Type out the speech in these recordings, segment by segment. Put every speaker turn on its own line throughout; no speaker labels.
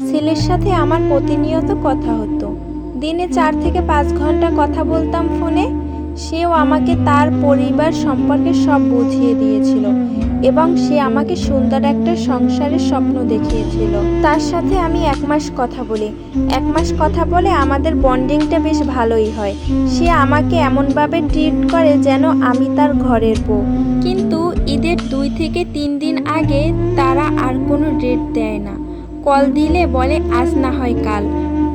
ছেলের সাথে আমার প্রতিনিয়ত কথা হতো। দিনে চার থেকে পাঁচ ঘণ্টা কথা বলতাম ফোনে। সেও আমাকে তার পরিবার সম্পর্কে সব বুঝিয়ে দিয়েছিল এবং সে আমাকে সুন্দর একটা সংসারের স্বপ্ন দেখিয়েছিল। তার সাথে আমি এক মাস কথা বলি। এক মাস কথা বলে আমাদের বন্ডিংটা বেশ ভালোই হয়। সে আমাকে এমনভাবে ট্রিট করে যেন আমি তার ঘরের বউ। কিন্তু ঈদের দুই থেকে তিন দিন আগে তারা আর কোনো ডেট দেয় না। কল দিলে বলে, আজ না হয় কাল।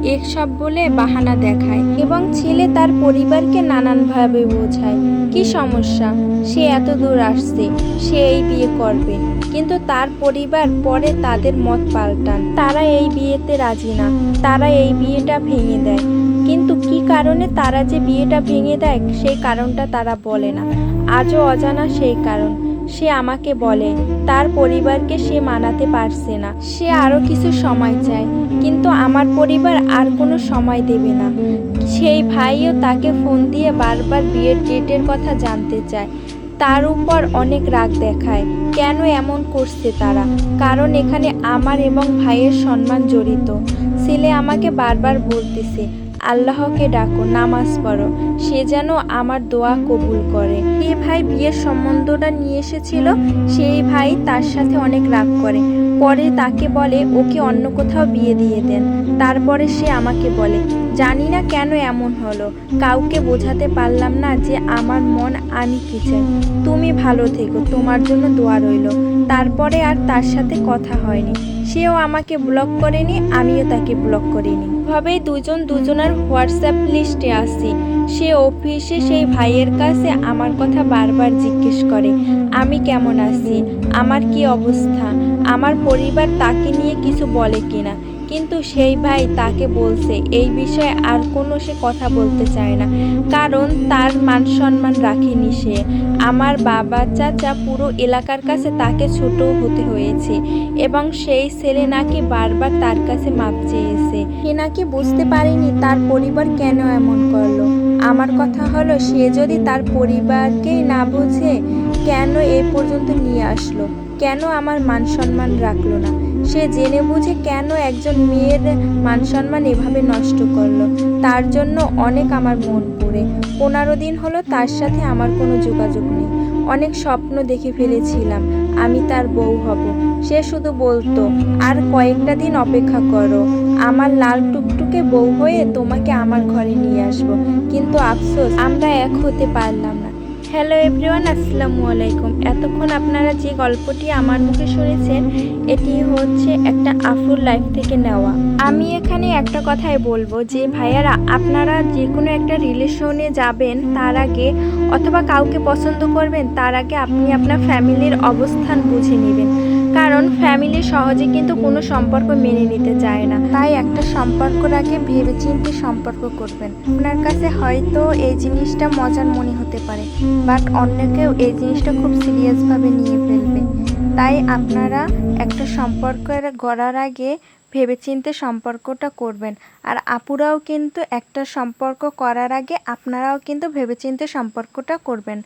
এসব বলে বাহানা দেখায় এবং ছেলে তার পরিবারকে নানানভাবে বোঝায়। কি সমস্যা? সে এত দূর আসছে, সে এই বিয়ে করবে। কিন্তু তার পরিবার পরে তাদের মত পাল্টান। তারা এই বিয়েতে রাজি না, তারা এই বিয়েটা ভেঙে দেয়। কিন্তু কি কারণে তারা যে বিয়েটা ভেঙে দেয়, সেই কারণটা তারা বলে না। আজও অজানা সেই কারণ। সে আমাকে বলে, তার পরিবারকে সে মানাতে পারছে না। সে আরও কিছু সময় চায়, কিন্তু আমার পরিবার আর কোনো সময় দেবে না। সেই ভাইও তাকে ফোন দিয়ে বারবার বিয়ের ডেটের কথা জানতে চায়। তার উপর অনেক রাগ দেখায়, কেন এমন করছে তারা? কারণ এখানে আমার এবং ভাইয়ের সম্মান জড়িত। ছেলে আমাকে বারবার বলতেছে আল্লাহকে ডাকো, নামাজ পড়ো। সে যেন আমার দোয়া কবুল করে। যে ভাই বিয়ের সম্বন্ধটা নিয়ে এসেছিল, সেই ভাই তার সাথে অনেক রাগ করে। পরে তাকে বলে, ওকে অন্য কোথাও বিয়ে দিয়ে দেন। তারপরে সে আমাকে বলে জানি না কেন এমন হলো। কাউকে বোঝাতে পারলাম না যে আমার মন আমি কি চাই তুমি ভালো থেকো, তোমার জন্য দোয়া রইল। তারপরে আর তার সাথে কথা হয়নি। সেও আমাকে ব্লক করেনি, আমিও তাকে ব্লক করিনি। ভাবেই দুজন দুজনের হোয়াটসঅ্যাপ লিস্টে আসি। সে অফিসে সেই ভাইয়ের কাছে আমার কথা বারবার জিজ্ঞেস করে, আমি কেমন আছি? আমার কি অবস্থা? আমার পরিবার তাকে নিয়ে কিছু বলে কিনা? কিন্তু সেই ভাই তাকে বলছে, এই বিষয়ে আর কোনো সে কথা বলতে চায় না। কারণ তার মান সম্মান রাখেনি সে। আমার বাবা চাচা পুরো এলাকার কাছে তাকে ছোট হতে হয়েছে এবং সেই ছেলে নাকি বারবার তার কাছে মাপ চেয়েছে। সে নাকি বুঝতে পারেনি তার পরিবার কেন এমন করল। আমার কথা হলো, সে যদি তার পরিবারকেই না বুঝে, কেন এই পর্যন্ত নিয়ে আসলো? কেন আমার মান সম্মান রাখল না? সে জেনে বুঝে কেন একজন মেয়ের মান সম্মান এভাবে নষ্ট করল। তার জন্য অনেক আমার মন পড়ে। পনেরো দিন হলো তার সাথে আমার কোনো যোগাযোগ নেই। অনেক স্বপ্ন দেখে ফেলেছিলাম, আমি তার বউ হব। সে শুধু বলতো, আর কয়েকটা দিন অপেক্ষা করো। আমার লাল টুকটুকে বউ হয়ে তোমাকে আমার ঘরে নিয়ে আসব। কিন্তু আফসোস, আমরা এক হতে পারলাম না। হ্যালো এভরিওয়ান, আসসালামু আলাইকুম। এতক্ষণ আপনারা যে গল্পটি আমার মুখে শুনেছেন, এটি হচ্ছে একটা আফুর লাইফ থেকে নেওয়া। আমি এখানে একটা কথাই বলব যে, ভাইয়ারা, আপনারা যে কোনো একটা রিলেশনে যাবেন, তার আগে অথবা কাউকে পছন্দ করবেন, তার আগে আপনি আপনার ফ্যামিলির অবস্থান বুঝে নেবেন। কারণ ফ্যামিলি সহজে কিন্তু কোনো সম্পর্ক মেনে নিতে চায় না। তাই একটা সম্পর্কর আগে ভেবেচিন্তে সম্পর্ক করবেন। আপনার কাছে হয়তো এই জিনিসটা মজার মনে হতে পারে বাট অন্য কেউ এই জিনিসটা খুব সিরিয়াসভাবে নিয়ে ফেলবে। তাই আপনারা একটা সম্পর্কের গড়ার আগে ভেবেচিন্তে সম্পর্কটা করবেন। আর আপুরাও কিন্তু একটা সম্পর্ক করার আগে আপনারাও কিন্তু ভেবেচিন্তে সম্পর্কটা করবেন।